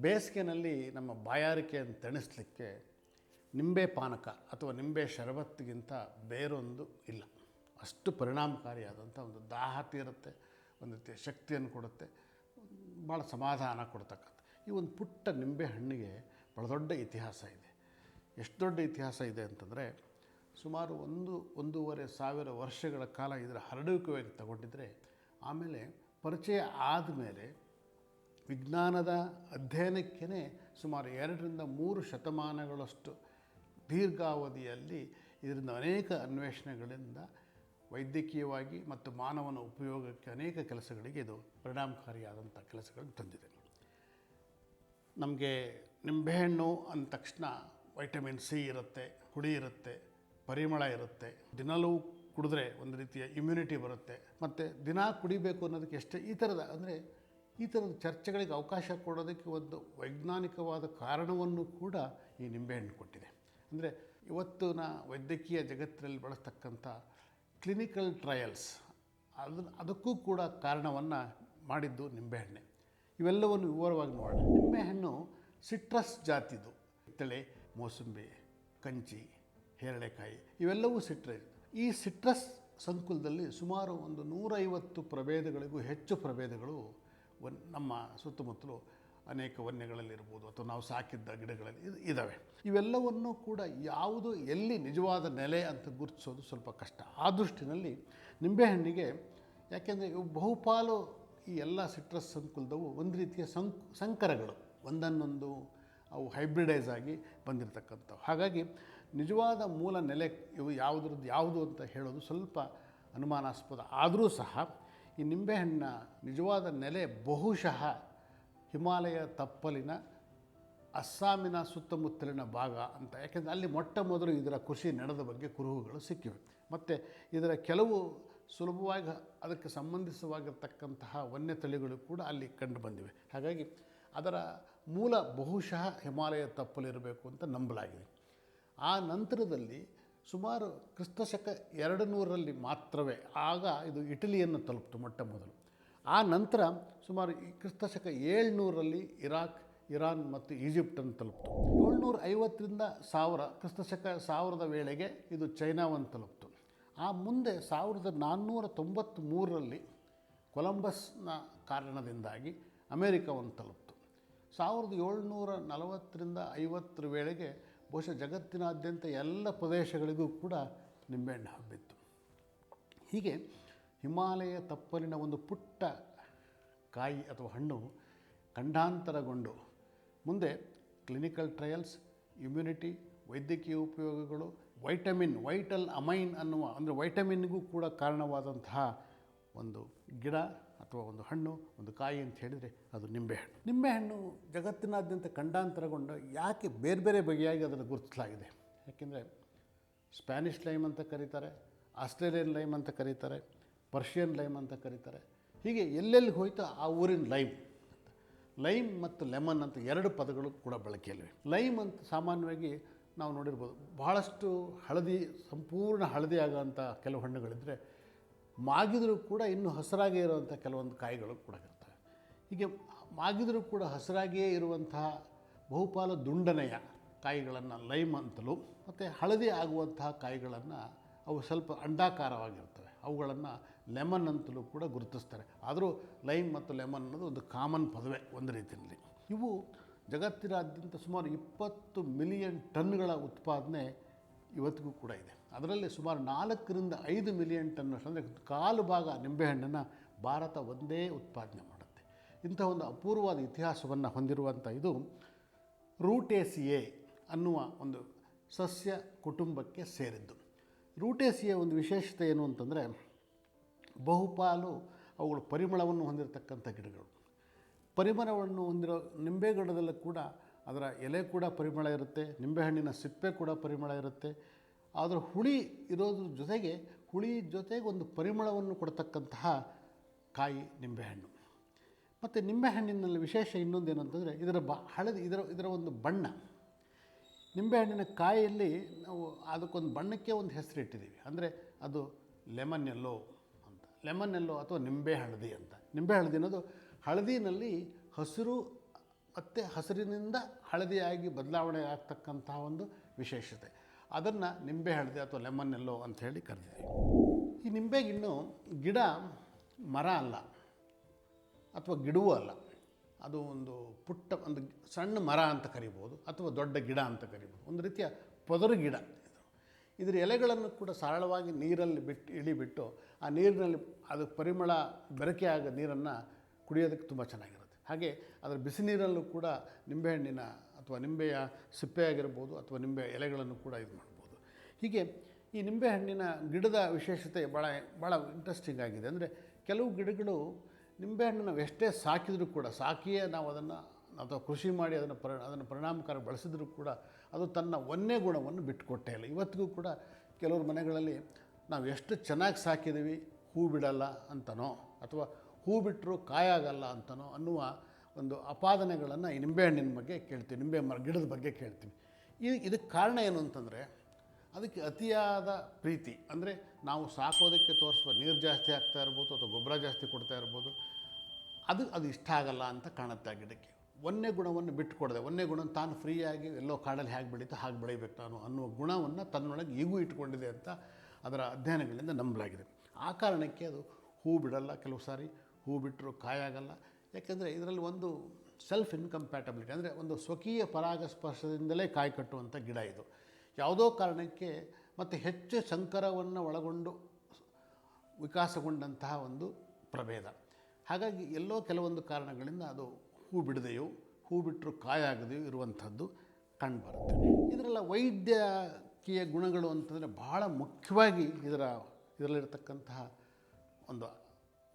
ಬೇಸಿಗೆನಲ್ಲಿ ನಮ್ಮ ಬಾಯಾರಿಕೆಯನ್ನು ತಣಿಸ್ಲಿಕ್ಕೆ ನಿಂಬೆ ಪಾನಕ ಅಥವಾ ನಿಂಬೆ ಶರಬತ್ತಿಗಿಂತ ಬೇರೊಂದು ಇಲ್ಲ. ಅಷ್ಟು ಪರಿಣಾಮಕಾರಿಯಾದಂಥ ಒಂದು ದಾಹ ತೀರುತ್ತೆ, ಒಂದು ಶಕ್ತಿಯನ್ನು ಕೊಡುತ್ತೆ ಭಾಳ ಸಮಾಧಾನ ಕೊಡ್ತಕ್ಕಂಥ. ಈ ಒಂದು ಪುಟ್ಟ ನಿಂಬೆ ಹಣ್ಣಿಗೆ ಭಾಳ ದೊಡ್ಡ ಇತಿಹಾಸ ಇದೆ. ಎಷ್ಟು ದೊಡ್ಡ ಇತಿಹಾಸ ಇದೆ ಅಂತಂದರೆ, ಸುಮಾರು ಒಂದು, ಒಂದೂವರೆ ಸಾವಿರ ವರ್ಷಗಳ ಕಾಲ ಇದರ ಹರಡುವಿಕೆಯಾಗಿ ತಗೊಂಡಿದ್ದರೆ ಆಮೇಲೆ ಪರಿಚಯ ಆದಮೇಲೆ ವಿಜ್ಞಾನದ ಅಧ್ಯಯನಕ್ಕೇ ಸುಮಾರು ಎರಡರಿಂದ ಮೂರು ಶತಮಾನಗಳಷ್ಟು ದೀರ್ಘಾವಧಿಯಲ್ಲಿ ಇದರಿಂದ ಅನೇಕ ಅನ್ವೇಷಣೆಗಳಿಂದ ವೈದ್ಯಕೀಯವಾಗಿ ಮತ್ತು ಮಾನವನ ಉಪಯೋಗಕ್ಕೆ ಅನೇಕ ಕೆಲಸಗಳಿಗೆ ಇದು ಪರಿಣಾಮಕಾರಿಯಾದಂಥ ಕೆಲಸಗಳನ್ನು ತಂದಿದೆ. ನಮಗೆ ನಿಂಬೆಹಣ್ಣು ಅಂದ ತಕ್ಷಣ ವೈಟಮಿನ್ ಸಿ ಇರುತ್ತೆ, ಹುಳಿ ಇರುತ್ತೆ, ಪರಿಮಳ ಇರುತ್ತೆ. ದಿನಲೂ ಕುಡಿದ್ರೆ ಒಂದು ರೀತಿಯ ಇಮ್ಯುನಿಟಿ ಬರುತ್ತೆ. ಮತ್ತು ದಿನ ಕುಡಿಬೇಕು ಅನ್ನೋದಕ್ಕೆ ಎಷ್ಟೇ ಈ ಥರದ, ಅಂದರೆ ಈ ಥರದ ಚರ್ಚೆಗಳಿಗೆ ಅವಕಾಶ ಕೊಡೋದಕ್ಕೆ ಒಂದು ವೈಜ್ಞಾನಿಕವಾದ ಕಾರಣವನ್ನು ಕೂಡ ಈ ನಿಂಬೆಹಣ್ಣು ಕೊಟ್ಟಿದೆ. ಅಂದರೆ ಇವತ್ತಿನ ವೈದ್ಯಕೀಯ ಜಗತ್ತಿನಲ್ಲಿ ಬಳಸ್ತಕ್ಕಂಥ ಕ್ಲಿನಿಕಲ್ ಟ್ರಯಲ್ಸ್ ಅದನ್ನು ಅದಕ್ಕೂ ಕೂಡ ಕಾರಣವನ್ನು ಮಾಡಿದ್ದು ನಿಂಬೆಹಣ್ಣೆ ಇವೆಲ್ಲವನ್ನು ವಿವರವಾಗಿ ನೋಡೋಣ. ನಿಂಬೆಹಣ್ಣು ಸಿಟ್ರಸ್ ಜಾತಿದು. ಕಿತ್ತಳೆ ಮೋಸಂಬಿ, ಕಂಚಿ, ಹೇರಳೆಕಾಯಿ, ಇವೆಲ್ಲವೂ ಸಿಟ್ರಸ್ ಈ ಸಿಟ್ರಸ್ ಸಂಕುಲದಲ್ಲಿ ಸುಮಾರು ಒಂದು ನೂರೈವತ್ತು ಪ್ರಭೇದಗಳಿಗೂ ಹೆಚ್ಚು ಪ್ರಭೇದಗಳು ವನ್ ನಮ್ಮ ಸುತ್ತಮುತ್ತಲು ಅನೇಕ ವನ್ಯಗಳಲ್ಲಿರ್ಬೋದು ಅಥವಾ ನಾವು ಸಾಕಿದ್ದ ಗಿಡಗಳಲ್ಲಿ ಇದು ಇದ್ದಾವೆ ಇವೆಲ್ಲವನ್ನೂ ಕೂಡ ಯಾವುದು ಎಲ್ಲಿ ನಿಜವಾದ ನೆಲೆ ಅಂತ ಗುರುತಿಸೋದು ಸ್ವಲ್ಪ ಕಷ್ಟ. ಆ ದೃಷ್ಟಿನಲ್ಲಿ ನಿಂಬೆಹಣ್ಣಿಗೆ ಯಾಕೆಂದರೆ ಇವು ಬಹುಪಾಲು ಈ ಎಲ್ಲ ಸಿಟ್ರಸ್ ಸಂಕುಲದವು ಒಂದು ರೀತಿಯ ಸಂಕ್, ಸಂಕರಗಳು. ಒಂದನ್ನೊಂದು ಅವು ಹೈಬ್ರಿಡೈಸ್ ಆಗಿ ಬಂದಿರತಕ್ಕಂಥವು. ಹಾಗಾಗಿ ನಿಜವಾದ ಮೂಲ ನೆಲೆ ಇವು ಯಾವುದ್ರದ್ದು ಯಾವುದು ಅಂತ ಹೇಳೋದು ಸ್ವಲ್ಪ ಅನುಮಾನಾಸ್ಪದ. ಆದರೂ ಸಹ ಈ ನಿಂಬೆಹಣ್ಣ ನಿಜವಾದ ನೆಲೆ ಬಹುಶಃ ಹಿಮಾಲಯ ತಪ್ಪಲಿನ ಅಸ್ಸಾಮಿನ ಸುತ್ತಮುತ್ತಲಿನ ಭಾಗ ಅಂತ. ಯಾಕೆಂದರೆ ಅಲ್ಲಿ ಮೊಟ್ಟ ಮೊದಲು ಇದರ ಕೃಷಿ ನಡೆದ ಬಗ್ಗೆ ಕುರುಹುಗಳು ಸಿಕ್ಕಿವೆ. ಮತ್ತು ಇದರ ಕೆಲವು ಸುಲಭವಾಗಿ ಅದಕ್ಕೆ ಸಂಬಂಧಿಸವಾಗಿರ್ತಕ್ಕಂತಹ ವನ್ಯ ತಳಿಗಳು ಕೂಡ ಅಲ್ಲಿ ಕಂಡು ಬಂದಿವೆ. ಹಾಗಾಗಿ ಅದರ ಮೂಲ ಬಹುಶಃ ಹಿಮಾಲಯ ತಪ್ಪಲಿರಬೇಕು ಅಂತ ನಂಬಲಾಗಿದೆ. ಆ ನಂತರದಲ್ಲಿ ಸುಮಾರು ಕ್ರಿಸ್ತಶಕ ಎರಡು ನೂರರಲ್ಲಿ ಮಾತ್ರವೇ. ಆಗ ಇದು ಇಟಲಿಯನ್ನು ತಲುಪಿತು ಮೊಟ್ಟ ಮೊದಲು. ಆ ನಂತರ ಸುಮಾರು ಕ್ರಿಸ್ತ ಕ್ರಿಸ್ತಶಕ ಏಳ್ನೂರರಲ್ಲಿ ಇರಾಕ್, ಇರಾನ್ ಮತ್ತು ಈಜಿಪ್ಟನ್ನು ತಲುಪಿತು. ಏಳ್ನೂರ ಐವತ್ತರಿಂದ ಸಾವಿರ, ಕ್ರಿಸ್ತಶಕ ಸಾವಿರದ ವೇಳೆಗೆ ಇದು ಚೈನಾವನ್ನು ತಲುಪಿತು. ಆ ಮುಂದೆ ಸಾವಿರದ ನಾನ್ನೂರ ತೊಂಬತ್ತ್ಮೂರರಲ್ಲಿ ಕೊಲಂಬಸ್ನ ಕಾರಣದಿಂದಾಗಿ ಅಮೇರಿಕವನ್ನು ತಲುಪಿತು. ಸಾವಿರದ ಏಳ್ನೂರ ನಲವತ್ತರಿಂದ ಐವತ್ತರ ವೇಳೆಗೆ ಬಹುಶಃ ಜಗತ್ತಿನಾದ್ಯಂತ ಎಲ್ಲ ಪ್ರದೇಶಗಳಿಗೂ ಕೂಡ ನಿಂಬೆಹಣ್ಣು ಹಬ್ಬಿತ್ತು. ಹೀಗೆ ಹಿಮಾಲಯ ತಪ್ಪಲಿನ ಒಂದು ಪುಟ್ಟ ಕಾಯಿ ಅಥವಾ ಹಣ್ಣು ಖಂಡಾಂತರಗೊಂಡು ಮುಂದೆ ಕ್ಲಿನಿಕಲ್ ಟ್ರಯಲ್ಸ್, ಇಮ್ಯುನಿಟಿ, ವೈದ್ಯಕೀಯ ಉಪಯೋಗಗಳು, ವೈಟಮಿನ್, ವೈಟಲ್ ಅಮೈನ್ ಅನ್ನುವ, ಅಂದರೆ ವೈಟಮಿನ್ಗೂ ಕೂಡ ಕಾರಣವಾದಂತಹ ಒಂದು ಗಿಡ ಅಥವಾ ಒಂದು ಹಣ್ಣು, ಒಂದು ಕಾಯಿ ಅಂತ ಹೇಳಿದರೆ ಅದು ನಿಂಬೆಹಣ್ಣು ನಿಂಬೆಹಣ್ಣು ಜಗತ್ತಿನಾದ್ಯಂತ ಖಂಡಾಂತರಗೊಂಡು ಯಾಕೆ ಬೇರೆ ಬೇರೆ ಬಗೆಯಾಗಿ ಅದನ್ನು ಗುರುತಿಸಲಾಗಿದೆ? ಯಾಕೆಂದರೆ ಸ್ಪ್ಯಾನಿಷ್ ಲೈಮ್ ಅಂತ ಕರೀತಾರೆ, ಆಸ್ಟ್ರೇಲಿಯನ್ ಲೈಮ್ ಅಂತ ಕರೀತಾರೆ, ಪರ್ಷಿಯನ್ ಲೈಮ್ ಅಂತ ಕರೀತಾರೆ. ಹೀಗೆ ಎಲ್ಲೆಲ್ಲಿ ಹೋಯ್ತೋ ಆ ಊರಿನ ಲೈಮ್ ಲೈಮ್ ಮತ್ತು ಲೆಮನ್ ಅಂತ ಎರಡು ಪದಗಳು ಕೂಡ ಬಳಕೆಯಲ್ಲಿವೆ ಲೈಮ್ ಅಂತ ಸಾಮಾನ್ಯವಾಗಿ ನಾವು ನೋಡಿರ್ಬೋದು. ಬಹಳಷ್ಟು ಹಳದಿ, ಸಂಪೂರ್ಣ ಹಳದಿ ಆಗೋಂಥ ಕೆಲವು ಹಣ್ಣುಗಳಿದ್ದರೆ ಮಾಗಿದರೂ ಕೂಡ ಇನ್ನೂ ಹಸಿರಾಗೇ ಇರುವಂಥ ಕೆಲವೊಂದು ಕಾಯಿಗಳು ಕೂಡ ಇರ್ತವೆ. ಹೀಗೆ ಮಾಗಿದರೂ ಕೂಡ ಹಸಿರಾಗಿಯೇ ಇರುವಂತಹ ಬಹುಪಾಲು ದುಂಡನೆಯ ಕಾಯಿಗಳನ್ನು ಲೈಮ್ ಅಂತಲೂ ಮತ್ತು ಹಳದಿ ಆಗುವಂತಹ ಕಾಯಿಗಳನ್ನು ಅವು ಸ್ವಲ್ಪ ಅಂಡಾಕಾರವಾಗಿರ್ತವೆ. ಅವುಗಳನ್ನು ಲೆಮನ್ ಅಂತಲೂ ಕೂಡ ಗುರುತಿಸ್ತಾರೆ. ಆದರೂ ಲೈಮ್ ಮತ್ತು ಲೆಮನ್ ಅನ್ನೋದು ಒಂದು ಕಾಮನ್ ಪದವೆ ಒಂದು ರೀತಿಯಲ್ಲಿ. ಇವು ಜಗತ್ತಿನಾದ್ಯಂತ ಸುಮಾರು ಇಪ್ಪತ್ತು ಮಿಲಿಯನ್ ಟನ್ಗಳ ಉತ್ಪಾದನೆ ಇವತ್ತಿಗೂ ಕೂಡ ಇದೆ. ಅದರಲ್ಲಿ ಸುಮಾರು ನಾಲ್ಕರಿಂದ ಐದು ಮಿಲಿಯನ್ ಟನ್ ಅಂದರೆ ಕಾಲು ಭಾಗ ನಿಂಬೆಹಣ್ಣನ್ನು ಭಾರತ ಒಂದೇ ಉತ್ಪಾದನೆ ಮಾಡುತ್ತೆ. ಇಂಥ ಒಂದು ಅಪೂರ್ವವಾದ ಇತಿಹಾಸವನ್ನು ಹೊಂದಿರುವಂಥ ಇದು ರೂಟೇಸಿಯೆ ಅನ್ನುವ ಒಂದು ಸಸ್ಯ ಕುಟುಂಬಕ್ಕೆ ಸೇರಿದ್ದು. ರೂಟೇಸಿಯ ಒಂದು ವಿಶೇಷತೆ ಏನು ಅಂತಂದರೆ ಬಹುಪಾಲು ಅವುಗಳು ಪರಿಮಳವನ್ನು ಹೊಂದಿರತಕ್ಕಂಥ ಗಿಡಗಳು. ಪರಿಮಳವನ್ನು ಹೊಂದಿರೋ ನಿಂಬೆ ಗಿಡದಲ್ಲೂ ಕೂಡ ಅದರ ಎಲೆ ಕೂಡ ಪರಿಮಳ ಇರುತ್ತೆ, ನಿಂಬೆಹಣ್ಣಿನ ಸಿಪ್ಪೆ ಕೂಡ ಪರಿಮಳ ಇರುತ್ತೆ. ಅದರ ಹುಳಿ ಇರೋದ್ರ ಜೊತೆಗೆ, ಹುಳಿ ಜೊತೆಗೆ ಒಂದು ಪರಿಮಳವನ್ನು ಕೊಡ್ತಕ್ಕಂತಹ ಕಾಯಿ ನಿಂಬೆಹಣ್ಣು. ಮತ್ತು ನಿಂಬೆಹಣ್ಣಿನಲ್ಲಿ ವಿಶೇಷ ಇನ್ನೊಂದು ಏನಂತಂದರೆ ಇದರ ಬ, ಹಳದಿ, ಇದರ ಇದರ ಒಂದು ಬಣ್ಣ. ನಿಂಬೆಹಣ್ಣಿನ ಕಾಯಿಯಲ್ಲಿ ನಾವು ಅದಕ್ಕೊಂದು ಬಣ್ಣಕ್ಕೆ ಒಂದು ಹೆಸರು ಇಟ್ಟಿದ್ದೀವಿ ಅಂದರೆ ಅದು ಲೆಮನ್ ಎಲ್ಲೋ ಅಂತ. ಲೆಮನ್ ಎಲ್ಲೋ ಅಥವಾ ನಿಂಬೆ ಹಳದಿ ಅಂತ. ನಿಂಬೆ ಹಳದಿ ಅನ್ನೋದು ಹಳದಿನಲ್ಲಿ ಹಸಿರು ಮತ್ತು ಹಸಿರಿನಿಂದ ಹಳದಿಯಾಗಿ ಬದಲಾವಣೆ ಆಗ್ತಕ್ಕಂತಹ ಒಂದು ವಿಶೇಷತೆ. ಅದನ್ನು ನಿಂಬೆ ಹಳದಿ ಅಥವಾ ಲೆಮನ್ ಎಲ್ಲೋ ಅಂತ ಹೇಳಿ ಕರೆದಿದ್ದೀವಿ ಈ ನಿಂಬೆಗಿನ್ನು ಗಿಡ ಮರ ಅಲ್ಲ, ಅಥವಾ ಗಿಡವೂ ಅಲ್ಲ. ಅದು ಒಂದು ಪುಟ್ಟ ಒಂದು ಸಣ್ಣ ಮರ ಅಂತ ಕರಿಬೋದು ಅಥವಾ ದೊಡ್ಡ ಗಿಡ ಅಂತ ಕರಿಬೋದು ಒಂದು ರೀತಿಯ ಪೊದರು ಗಿಡ ಇದು. ಇದರ ಎಲೆಗಳನ್ನು ಕೂಡ ಸರಳವಾಗಿ ನೀರಲ್ಲಿ ಬಿಟ್ಟು, ಇಳಿಬಿಟ್ಟು ಆ ನೀರಿನಲ್ಲಿ ಅದು ಪರಿಮಳ ಬೆರಕೆ ಆಗ ನೀರನ್ನು ಕುಡಿಯೋದಕ್ಕೆ ತುಂಬ ಚೆನ್ನಾಗಿರುತ್ತೆ. ಹಾಗೆ ಅದರ ಬಿಸಿ ನೀರಲ್ಲೂ ಕೂಡ ನಿಂಬೆಹಣ್ಣಿನ ಅಥವಾ ನಿಂಬೆಯ ಸಿಪ್ಪೆ ಆಗಿರ್ಬೋದು ಅಥವಾ ನಿಂಬೆ ಎಲೆಗಳನ್ನು ಕೂಡ ಇದು ಮಾಡ್ಬೋದು. ಹೀಗೆ ಈ ನಿಂಬೆಹಣ್ಣಿನ ಗಿಡದ ವಿಶೇಷತೆ ಭಾಳ ಭಾಳ ಇಂಟ್ರೆಸ್ಟಿಂಗ್ ಆಗಿದೆ. ಅಂದರೆ ಕೆಲವು ಗಿಡಗಳು ನಿಂಬೆಹಣ್ಣನ್ನು ಎಷ್ಟೇ ಸಾಕಿದರೂ ಕೂಡ, ಸಾಕಿಯೇ ನಾವು ಅದನ್ನು, ಅಥವಾ ಕೃಷಿ ಮಾಡಿ ಅದನ್ನು ಪರಿ, ಅದನ್ನು ಪರಿಣಾಮಕಾರ ಬಳಸಿದರೂ ಕೂಡ ಅದು ತನ್ನ ಒಂದೇ ಗುಣವನ್ನು ಬಿಟ್ಟುಕೊಟ್ಟೇ ಇಲ್ಲ. ಇವತ್ತಿಗೂ ಕೂಡ ಕೆಲವ್ರ ಮನೆಗಳಲ್ಲಿ ನಾವು ಎಷ್ಟು ಚೆನ್ನಾಗಿ ಸಾಕಿದ್ದೀವಿ, ಹೂ ಬಿಡಲ್ಲ ಅಂತನೋ, ಅಥವಾ ಹೂ ಬಿಟ್ಟರು ಕಾಯಾಗಲ್ಲ ಅಂತನೋ ಅನ್ನುವ ಒಂದು ಅಪಾದನೆಗಳನ್ನು ಈ ನಿಂಬೆಹಣ್ಣಿನ ಬಗ್ಗೆ ಕೇಳ್ತೀವಿ ನಿಂಬೆ ಮರ ಗಿಡದ ಬಗ್ಗೆ ಕೇಳ್ತೀವಿ ಇದು ಇದಕ್ಕೆ ಕಾರಣ ಏನು ಅಂತಂದರೆ, ಅದಕ್ಕೆ ಅತಿಯಾದ ಪ್ರೀತಿ, ಅಂದರೆ ನಾವು ಸಾಕೋದಕ್ಕೆ ತೋರಿಸುವ ನೀರು ಜಾಸ್ತಿ ಆಗ್ತಾ ಇರ್ಬೋದು ಅಥವಾ ಗೊಬ್ಬರ ಜಾಸ್ತಿ ಕೊಡ್ತಾ ಇರ್ಬೋದು, ಅದು ಅದು ಇಷ್ಟ ಆಗಲ್ಲ ಅಂತ ಕಾಣುತ್ತೆ ಆ ಗಿಡಕ್ಕೆ. ಒಂದೇ ಗುಣವನ್ನು ಬಿಟ್ಟು ಕೊಡದೆ ಒಂದೇ ಗುಣ ತಾನು ಫ್ರೀಯಾಗಿ ಎಲ್ಲೋ ಕಾಡಲ್ಲಿ ಹೇಗೆ ಬೆಳೀತೋ ಹಾಗೆ ಬೆಳಿಬೇಕು ನಾನು ಅನ್ನುವ ಗುಣವನ್ನು ತನ್ನೊಳಗೆ ಈಗೂ ಇಟ್ಕೊಂಡಿದೆ ಅಂತ ಅದರ ಅಧ್ಯಯನಗಳಿಂದ ನಂಬಲಾಗಿದೆ. ಆ ಕಾರಣಕ್ಕೆ ಅದು ಹೂ ಬಿಡಲ್ಲ ಕೆಲವು ಸಾರಿ. ಹೂ ಬಿಟ್ಟರೂ ಕಾಯಾಗಲ್ಲ. ಯಾಕೆಂದರೆ ಇದರಲ್ಲಿ ಒಂದು ಸೆಲ್ಫ್ ಇನ್ಕಂಪ್ಯಾಟಬಿಲಿಟಿ ಅಂದರೆ ಒಂದು ಸ್ವಕೀಯ ಪರಾಗಸ್ಪರ್ಶದಿಂದಲೇ ಕಾಯಿ ಕಟ್ಟುವಂಥ ಗಿಡ ಇದು. ಯಾವುದೋ ಕಾರಣಕ್ಕೆ ಮತ್ತು ಹೆಚ್ಚು ಸಂಕರವನ್ನು ಒಳಗೊಂಡು ವಿಕಾಸಗೊಂಡಂತಹ ಒಂದು ಪ್ರಭೇದ. ಹಾಗಾಗಿ ಎಲ್ಲೋ ಕೆಲವೊಂದು ಕಾರಣಗಳಿಂದ ಅದು ಹೂ ಬಿಡದೆಯೋ, ಹೂ ಬಿಟ್ಟರು ಕಾಯಾಗದೆಯೋ ಇರುವಂಥದ್ದು ಕಂಡುಬರುತ್ತೆ. ಇದರಲ್ಲ ವೈದ್ಯಕೀಯ ಗುಣಗಳು ಅಂತಂದರೆ ಬಹಳ ಮುಖ್ಯವಾಗಿ ಇದರ, ಇದರಲ್ಲಿರತಕ್ಕಂತಹ ಒಂದು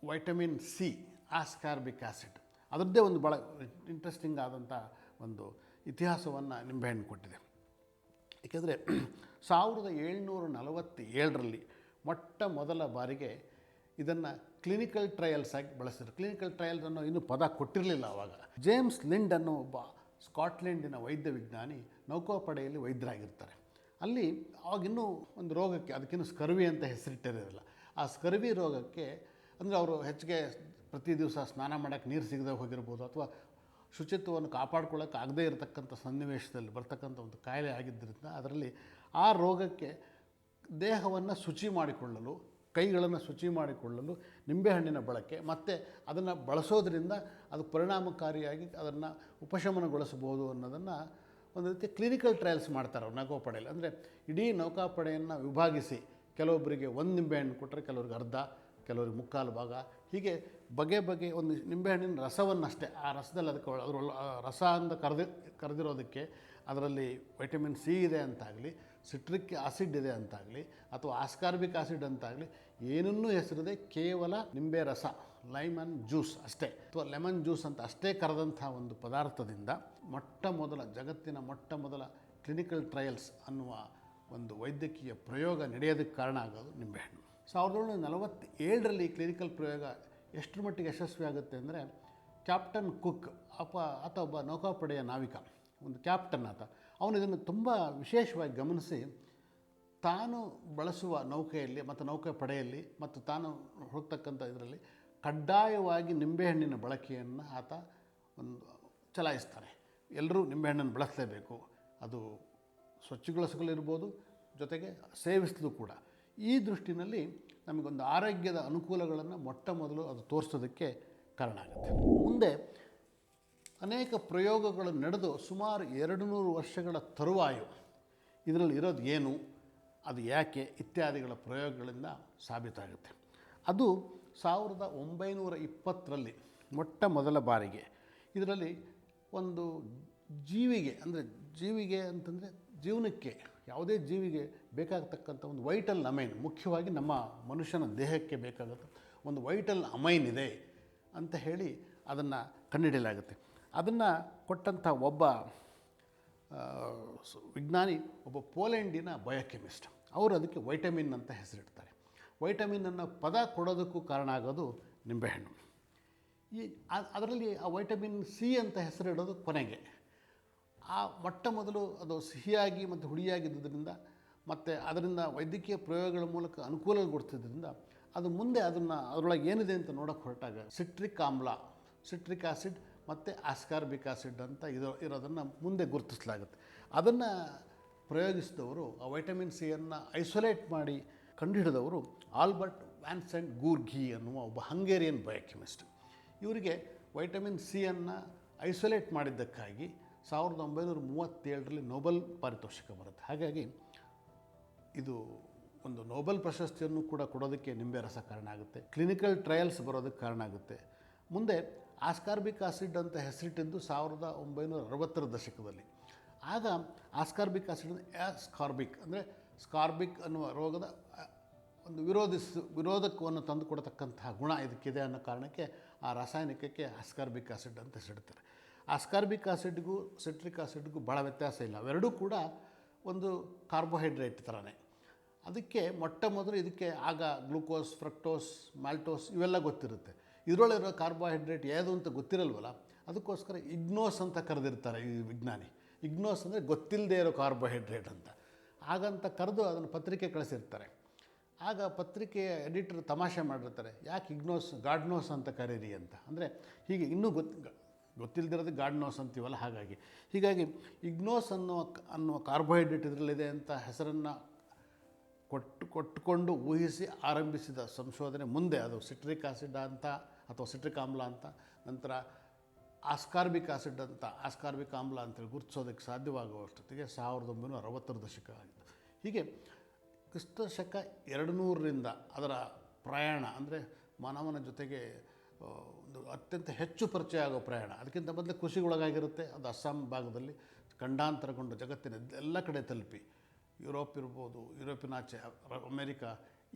ವೈಟಮಿನ್ ಸಿ, ಆಸ್ಕಾರ್ಬಿಕ್ ಆ್ಯಸಿಡ್ ಅದರದ್ದೇ ಒಂದು ಭಾಳ ಇಂಟ್ರೆಸ್ಟಿಂಗ್ ಆದಂಥ ಒಂದು ಇತಿಹಾಸವನ್ನು ನಿಂಬೆಹಣ್ಣು ಕೊಟ್ಟಿದೆ. ಏಕೆಂದರೆ ಸಾವಿರದ ಏಳ್ನೂರ ನಲವತ್ತೇಳರಲ್ಲಿ ಮೊಟ್ಟ ಮೊದಲ ಬಾರಿಗೆ ಇದನ್ನು ಕ್ಲಿನಿಕಲ್ ಟ್ರಯಲ್ಸ್ ಆಗಿ ಬಳಸಿದ್ರು. ಕ್ಲಿನಿಕಲ್ ಟ್ರಯಲ್ಸ್ ಅನ್ನೋ ಇನ್ನೂ ಪದ ಕೊಟ್ಟಿರಲಿಲ್ಲ ಆವಾಗ ಜೇಮ್ಸ್ ಲಿಂಡ್ ಅನ್ನೋ ಒಬ್ಬ ಸ್ಕಾಟ್ಲೆಂಡಿನ ವೈದ್ಯ ವಿಜ್ಞಾನಿ ನೌಕಾಪಡೆಯಲ್ಲಿ ವೈದ್ಯರಾಗಿರ್ತಾರೆ. ಅಲ್ಲಿ ಅವಾಗಿನ್ನೂ ಒಂದು ರೋಗಕ್ಕೆ ಅದಕ್ಕಿನ್ನೂ ಸ್ಕರ್ವಿ ಅಂತ ಹೆಸರಿಟ್ಟಿರಲಿಲ್ಲ. ಆ ಸ್ಕರ್ವಿ ರೋಗಕ್ಕೆ ಅಂದರೆ ಅವರು ಹೆಚ್ಚಿಗೆ ಪ್ರತಿ ದಿವಸ ಸ್ನಾನ ಮಾಡೋಕ್ಕೆ ನೀರು ಸಿಗದೆ ಹೋಗಿರ್ಬೋದು ಅಥವಾ ಶುಚಿತ್ವವನ್ನು ಕಾಪಾಡ್ಕೊಳ್ಳೋಕೆ ಆಗದೇ ಇರತಕ್ಕಂಥ ಸನ್ನಿವೇಶದಲ್ಲಿ ಬರ್ತಕ್ಕಂಥ ಒಂದು ಕಾಯಿಲೆ ಆಗಿದ್ದರಿಂದ ಅದರಲ್ಲಿ ಆ ರೋಗಕ್ಕೆ ದೇಹವನ್ನು ಶುಚಿ ಮಾಡಿಕೊಳ್ಳಲು, ಕೈಗಳನ್ನು ಶುಚಿ ಮಾಡಿಕೊಳ್ಳಲು, ನಿಂಬೆಹಣ್ಣಿನ ಬಳಕೆ ಮತ್ತು ಅದನ್ನು ಬಳಸೋದ್ರಿಂದ ಅದು ಪರಿಣಾಮಕಾರಿಯಾಗಿ ಅದನ್ನು ಉಪಶಮನಗೊಳಿಸಬಹುದು ಅನ್ನೋದನ್ನು ಒಂದು ರೀತಿ ಕ್ಲಿನಿಕಲ್ ಟ್ರಯಲ್ಸ್ ಮಾಡ್ತಾರೆ ಅವ್ರು ನೌಕಾಪಡೆಯಲ್ಲಿ ಅಂದರೆ ಇಡೀ ನೌಕಾಪಡೆಯನ್ನು ವಿಭಾಗಿಸಿ ಕೆಲವೊಬ್ಬರಿಗೆ ಒಂದು ನಿಂಬೆಹಣ್ಣು ಕೊಟ್ಟರೆ ಕೆಲವ್ರಿಗೆ ಅರ್ಧ ಕೆಲವ್ರಿಗೆ ಮುಕ್ಕಾಲು ಭಾಗ. ಹೀಗೆ ಬಗೆ ಬಗೆ ಒಂದು ನಿಂಬೆಹಣ್ಣಿನ ರಸವನ್ನಷ್ಟೇ, ಆ ರಸದಲ್ಲಿ ಅದಕ್ಕೆ ಅದರ ರಸ ಅಂತ ಕರೆದಿ, ಕರೆದಿರೋದಕ್ಕೆ ಅದರಲ್ಲಿ ವೈಟಮಿನ್ ಸಿ ಇದೆ ಅಂತಾಗಲಿ ಸಿಟ್ರಿಕ್ ಆಸಿಡ್ ಇದೆ ಅಂತಾಗಲಿ, ಅಥವಾ ಆಸ್ಕಾರ್ಬಿಕ್ ಆಸಿಡ್ ಅಂತಾಗಲಿ, ಏನನ್ನೂ ಹೆಸರಿದೆ ಕೇವಲ ನಿಂಬೆ ರಸ ಲೈಮನ್ ಜ್ಯೂಸ್ ಅಷ್ಟೇ. ಅಥವಾ ಲೆಮನ್ ಜ್ಯೂಸ್ ಅಂತ ಅಷ್ಟೇ ಕರೆದಂಥ ಒಂದು ಪದಾರ್ಥದಿಂದ ಮೊಟ್ಟ ಮೊದಲ, ಜಗತ್ತಿನ ಮೊಟ್ಟ ಮೊದಲ ಕ್ಲಿನಿಕಲ್ ಟ್ರಯಲ್ಸ್ ಅನ್ನುವ ಒಂದು ವೈದ್ಯಕೀಯ ಪ್ರಯೋಗ ನಡೆಯೋದಕ್ಕೆ ಕಾರಣ ಆಗೋದು ನಿಂಬೆಹಣ್ಣು. ಸಾವಿರದ ಒಂಬೈನೂರ ನಲವತ್ತೇಳರಲ್ಲಿ ಕ್ಲಿನಿಕಲ್ ಪ್ರಯೋಗ ಎಷ್ಟರ ಮಟ್ಟಿಗೆ ಯಶಸ್ವಿ ಆಗುತ್ತೆ ಅಂದರೆ ಕ್ಯಾಪ್ಟನ್ ಕುಕ್, ಅಪ, ಆತ ಒಬ್ಬ ನೌಕಾಪಡೆಯ ನಾವಿಕ, ಒಂದು ಕ್ಯಾಪ್ಟನ್ ಆತ. ಅವನು ಇದನ್ನು ತುಂಬ ವಿಶೇಷವಾಗಿ ಗಮನಿಸಿ ತಾನು ಬಳಸುವ ನೌಕೆಯಲ್ಲಿ ಮತ್ತು ನೌಕೆ ಪಡೆಯಲ್ಲಿ ಮತ್ತು ತಾನು ಹೋಗ್ತಕ್ಕಂಥ ಇದರಲ್ಲಿ ಕಡ್ಡಾಯವಾಗಿ ನಿಂಬೆಹಣ್ಣಿನ ಬಳಕೆಯನ್ನು ಆತ ಒಂದು ಚಲಾಯಿಸ್ತಾನೆ. ಎಲ್ಲರೂ ನಿಂಬೆಹಣ್ಣನ್ನು ಬಳಸಲೇಬೇಕು. ಅದು ಸ್ವಚ್ಛಗೊಳಿಸಲಿರ್ಬೋದು ಜೊತೆಗೆ ಸೇವಿಸಲು ಕೂಡ. ಈ ದೃಷ್ಟಿನಲ್ಲಿ ನಮಗೊಂದು ಆರೋಗ್ಯದ ಅನುಕೂಲಗಳನ್ನು ಮೊಟ್ಟ ಮೊದಲು ಅದು ತೋರಿಸೋದಕ್ಕೆ ಕಾರಣ ಆಗುತ್ತೆ. ಮುಂದೆ ಅನೇಕ ಪ್ರಯೋಗಗಳು ನಡೆದು ಸುಮಾರು ಎರಡು ನೂರು ವರ್ಷಗಳ ತರುವಾಯು ಇದರಲ್ಲಿ ಇರೋದು ಏನು, ಅದು ಯಾಕೆ ಇತ್ಯಾದಿಗಳ ಪ್ರಯೋಗಗಳಿಂದ ಸಾಬೀತಾಗುತ್ತೆ. ಅದು ಸಾವಿರದ ಒಂಬೈನೂರ ಇಪ್ಪತ್ತರಲ್ಲಿ ಮೊಟ್ಟ ಮೊದಲ ಬಾರಿಗೆ ಇದರಲ್ಲಿ ಒಂದು ಜೀವಿಗೆ, ಅಂದರೆ ಜೀವಿಗೆ ಅಂತಂದರೆ ಜೀವನಕ್ಕೆ, ಯಾವುದೇ ಜೀವಿಗೆ ಬೇಕಾಗತಕ್ಕಂಥ ಒಂದು ವೈಟಲ್ ಅಮೈನ್, ಮುಖ್ಯವಾಗಿ ನಮ್ಮ ಮನುಷ್ಯನ ದೇಹಕ್ಕೆ ಬೇಕಾಗುತ್ತೆ, ಒಂದು ವೈಟಲ್ ಅಮೈನ್ ಇದೆ ಅಂತ ಹೇಳಿ ಅದನ್ನು ಕಂಡುಹಿಡಿಯಲಾಗುತ್ತೆ ಅದನ್ನು ಕೊಟ್ಟಂಥ ಒಬ್ಬ ವಿಜ್ಞಾನಿ, ಒಬ್ಬ ಪೋಲೆಂಡಿನ ಬಯೋಕೆಮಿಸ್ಟ್. ಅವರು ಅದಕ್ಕೆ ವೈಟಮಿನ್ ಅಂತ ಹೆಸರಿಡ್ತಾರೆ. ವೈಟಮಿನ್ ಅನ್ನೋ ಪದ ಕೊಡೋದಕ್ಕೂ ಕಾರಣ ಆಗೋದು ನಿಂಬೆಹಣ್ಣು. ಈ ಅದರಲ್ಲಿ ಆ ವೈಟಮಿನ್ ಸಿ ಅಂತ ಹೆಸರಿಡೋದು ಕೊನೆಗೆ. ಆ ಮೊಟ್ಟ ಮೊದಲು ಅದು ಸಿಹಿಯಾಗಿ ಮತ್ತು ಹುಳಿಯಾಗಿದ್ದರಿಂದ ಮತ್ತು ಅದರಿಂದ ವೈದ್ಯಕೀಯ ಪ್ರಯೋಗಗಳ ಮೂಲಕ ಅನುಕೂಲಗೊಳಿಸಿದ್ರಿಂದ ಅದು ಮುಂದೆ ಅದನ್ನು ಅದರೊಳಗೆ ಏನಿದೆ ಅಂತ ನೋಡೋಕೆ ಹೊರಟಾಗ ಸಿಟ್ರಿಕ್ ಆಮ್ಲ, ಸಿಟ್ರಿಕ್ ಆಸಿಡ್ ಮತ್ತು ಆಸ್ಕಾರ್ಬಿಕ್ ಆಸಿಡ್ ಅಂತ ಇದು ಇರೋದನ್ನು ಮುಂದೆ ಗುರುತಿಸಲಾಗುತ್ತೆ. ಅದನ್ನು ಪ್ರಯೋಗಿಸಿದವರು, ಆ ವೈಟಮಿನ್ ಸಿಯನ್ನು ಐಸೋಲೇಟ್ ಮಾಡಿ ಕಂಡುಹಿಡಿದವರು ಆಲ್ಬರ್ಟ್ ವ್ಯಾನ್ಸೆಂಟ್ ಗೂರ್ಘಿ ಅನ್ನುವ ಒಬ್ಬ ಹಂಗೇರಿಯನ್ ಬಯೋಕೆಮಿಸ್ಟ್. ಇವರಿಗೆ ವೈಟಮಿನ್ ಸಿಯನ್ನು ಐಸೋಲೇಟ್ ಮಾಡಿದ್ದಕ್ಕಾಗಿ ಸಾವಿರದ ಒಂಬೈನೂರ ಮೂವತ್ತೇಳರಲ್ಲಿ ನೊಬೆಲ್ ಪಾರಿತೋಷಿಕ ಬರುತ್ತೆ. ಹಾಗಾಗಿ ಇದು ಒಂದು ನೋಬೆಲ್ ಪ್ರಶಸ್ತಿಯನ್ನು ಕೂಡ ಕೊಡೋದಕ್ಕೆ ನಿಂಬೆ ರಸ ಕಾರಣ ಆಗುತ್ತೆ. ಕ್ಲಿನಿಕಲ್ ಟ್ರಯಲ್ಸ್ ಬರೋದಕ್ಕೆ ಕಾರಣ ಆಗುತ್ತೆ. ಮುಂದೆ ಆಸ್ಕಾರ್ಬಿಕ್ ಆಸಿಡ್ ಅಂತ ಹೆಸರಿಟ್ಟಿದ್ದು ಸಾವಿರದ ಒಂಬೈನೂರ ಅರವತ್ತರ ದಶಕದಲ್ಲಿ. ಆಗ ಆಸ್ಕಾರ್ಬಿಕ್ ಆಸಿಡ್ ಸ್ಕಾರ್ಬಿಕ್ ಅಂದರೆ ಸ್ಕಾರ್ಬಿಕ್ ಅನ್ನುವ ರೋಗದ, ಒಂದು ವಿರೋಧಿಸ್ ವಿರೋಧಕವನ್ನು ತಂದು ಕೊಡತಕ್ಕಂತಹ ಗುಣ ಇದಕ್ಕಿದೆ ಅನ್ನೋ ಕಾರಣಕ್ಕೆ ಆ ರಾಸಾಯನಿಕಕ್ಕೆ ಆಸ್ಕಾರ್ಬಿಕ್ ಆಸಿಡ್ ಅಂತ ಹೆಸರಿಡ್ತಾರೆ. ಆಸ್ಕಾರ್ಬಿಕ್ ಆಸಿಡ್ಗೂ ಸಿಟ್ರಿಕ್ ಆಸಿಡ್ಗೂ ಭಾಳ ವ್ಯತ್ಯಾಸ ಇಲ್ಲ. ಅವೆರಡೂ ಕೂಡ ಒಂದು ಕಾರ್ಬೋಹೈಡ್ರೇಟ್ ಥರನೇ ಅದಕ್ಕೆ ಮೊಟ್ಟ ಮೊದಲು ಇದಕ್ಕೆ ಆಗ ಗ್ಲೂಕೋಸ್, ಫ್ರಕ್ಟೋಸ್ ಮಾಲ್ಟೋಸ್ ಇವೆಲ್ಲ ಗೊತ್ತಿರುತ್ತೆ. ಇದರೊಳಗಿರೋ ಕಾರ್ಬೋಹೈಡ್ರೇಟ್ ಯಾವುದು ಅಂತ ಗೊತ್ತಿರಲ್ವಲ್ಲ, ಅದಕ್ಕೋಸ್ಕರ ಇಗ್ನೋಸ್ ಅಂತ ಕರೆದಿರ್ತಾರೆ ಈ ವಿಜ್ಞಾನಿ. ಇಗ್ನೋಸ್ ಅಂದರೆ ಗೊತ್ತಿಲ್ಲದೆ ಇರೋ ಕಾರ್ಬೋಹೈಡ್ರೇಟ್ ಅಂತ. ಹಾಗಂತ ಕರೆದು ಅದನ್ನು ಪತ್ರಿಕೆ ಕಳಿಸಿರ್ತಾರೆ. ಆಗ ಪತ್ರಿಕೆಯ ಎಡಿಟರ್ ತಮಾಷೆ ಮಾಡಿರ್ತಾರೆ, ಯಾಕೆ ಇಗ್ನೋಸ್, ಗಾಡ್ನೋಸ್ ಅಂತ ಕರೀರಿ ಅಂತ. ಅಂದರೆ ಹೀಗೆ ಇನ್ನೂ ಗೊತ್ತು ಗೊತ್ತಿಲ್ಲದಿರೋದು ಗಾಡ್ನೋಸ್ ಅಂತೀವಲ್ಲ ಹಾಗಾಗಿ. ಹೀಗಾಗಿ ಇಗ್ನೋಸ್ ಅನ್ನೋ ಅನ್ನೋ ಕಾರ್ಬೋಹೈಡ್ರೇಟ್ ಇದರಲ್ಲಿದೆ ಅಂತ ಹೆಸರನ್ನು ಕೊಟ್ಟು ಕೊಟ್ಟುಕೊಂಡು ಊಹಿಸಿ ಆರಂಭಿಸಿದ ಸಂಶೋಧನೆ ಮುಂದೆ ಅದು ಸಿಟ್ರಿಕ್ ಆಸಿಡ್ ಅಂತ ಅಥವಾ ಸಿಟ್ರಿಕ್ ಆಮ್ಲ ಅಂತ, ನಂತರ ಆಸ್ಕಾರ್ಬಿಕ್ ಆಸಿಡ್ ಅಂತ, ಆಸ್ಕಾರ್ಬಿಕ್ ಆಮ್ಲ ಅಂತೇಳಿ ಗುರುತಿಸೋದಕ್ಕೆ ಸಾಧ್ಯವಾಗುವಷ್ಟೊತ್ತಿಗೆ ಸಾವಿರದ ಒಂಬೈನೂರ ಅರವತ್ತರ ದಶಕ ಆಗಿತ್ತು ಹೀಗೆ ಕ್ರಿಸ್ತ ಶಕ ಎರಡು ನೂರರಿಂದ ಅದರ ಪ್ರಯಾಣ ಅಂದರೆ ಮಾನವನ ಜೊತೆಗೆ ಒಂದು ಅತ್ಯಂತ ಹೆಚ್ಚು ಪರಿಚಯ ಆಗೋ ಪ್ರಯಾಣ. ಅದಕ್ಕಿಂತ ಮೊದಲೇ ಕೃಷಿಗೊಳಗಾಗಿರುತ್ತೆ ಅದು ಅಸ್ಸಾಂ ಭಾಗದಲ್ಲಿ ಖಂಡಾಂತರಗೊಂಡು ಜಗತ್ತಿನ ಎಲ್ಲ ಕಡೆ ತಲುಪಿ. ಯುರೋಪ್ ಇರ್ಬೋದು ಯುರೋಪಿನಾಚೆ ಆಚೆ ಅಮೇರಿಕಾ,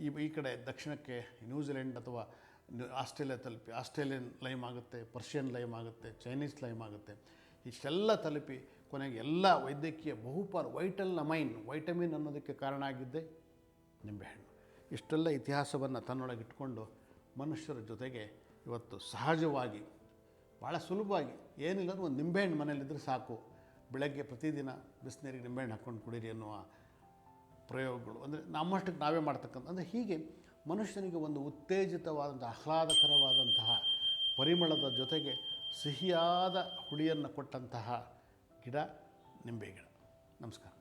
ಈ ಈ ಕಡೆ ದಕ್ಷಿಣಕ್ಕೆ, ನ್ಯೂಜಿಲೆಂಡ್ ಅಥವಾ ಆಸ್ಟ್ರೇಲಿಯಾ ತಲುಪಿ, ಆಸ್ಟ್ರೇಲಿಯನ್ ಲೈಮ್ ಆಗುತ್ತೆ, ಪರ್ಷಿಯನ್ ಲೈಮ್ ಆಗುತ್ತೆ, ಚೈನೀಸ್ ಲೈಮ್ ಆಗುತ್ತೆ. ಇಷ್ಟೆಲ್ಲ ತಲುಪಿ ಕೊನೆಗೆ ಎಲ್ಲ ವೈದ್ಯಕೀಯ ಬಹುಪಾಲು ವೈಟಲ್ ಅಮೈನ್, ವೈಟಮಿನ್ ಅನ್ನೋದಕ್ಕೆ ಕಾರಣ ಆಗಿದ್ದೆ ನಿಂಬೆಹಣ್ಣು ಇಷ್ಟೆಲ್ಲ ಇತಿಹಾಸವನ್ನು ತನ್ನೊಳಗೆ ಇಟ್ಕೊಂಡು ಮನುಷ್ಯರ ಜೊತೆಗೆ ಇವತ್ತು ಸಹಜವಾಗಿ ಭಾಳ ಸುಲಭವಾಗಿ ಏನಿಲ್ಲ ಒಂದು ನಿಂಬೆಹಣ್ಣು ಮನೇಲಿದ್ದರೆ ಸಾಕು. ಬೆಳಗ್ಗೆ ಪ್ರತಿದಿನ ಬಿಸಿನೀರಿಗೆ ನಿಂಬೆಹಣ್ಣು ಹಾಕ್ಕೊಂಡು ಕುಡೀರಿ ಅನ್ನುವ ಪ್ರಯೋಗಗಳು, ಅಂದರೆ ನಮ್ಮಷ್ಟಕ್ಕೆ ನಾವೇ ಮಾಡ್ತಕ್ಕಂಥ, ಅಂದರೆ ಹೀಗೆ ಮನುಷ್ಯನಿಗೆ ಒಂದು ಉತ್ತೇಜಿತವಾದಂಥ ಆಹ್ಲಾದಕರವಾದಂತಹ ಪರಿಮಳದ ಜೊತೆಗೆ ಸಿಹಿಯಾದ ಹುಳಿಯನ್ನು ಕೊಟ್ಟಂತಹ ಗಿಡ ನಿಂಬೆ ಗಿಡ. ನಮಸ್ಕಾರ.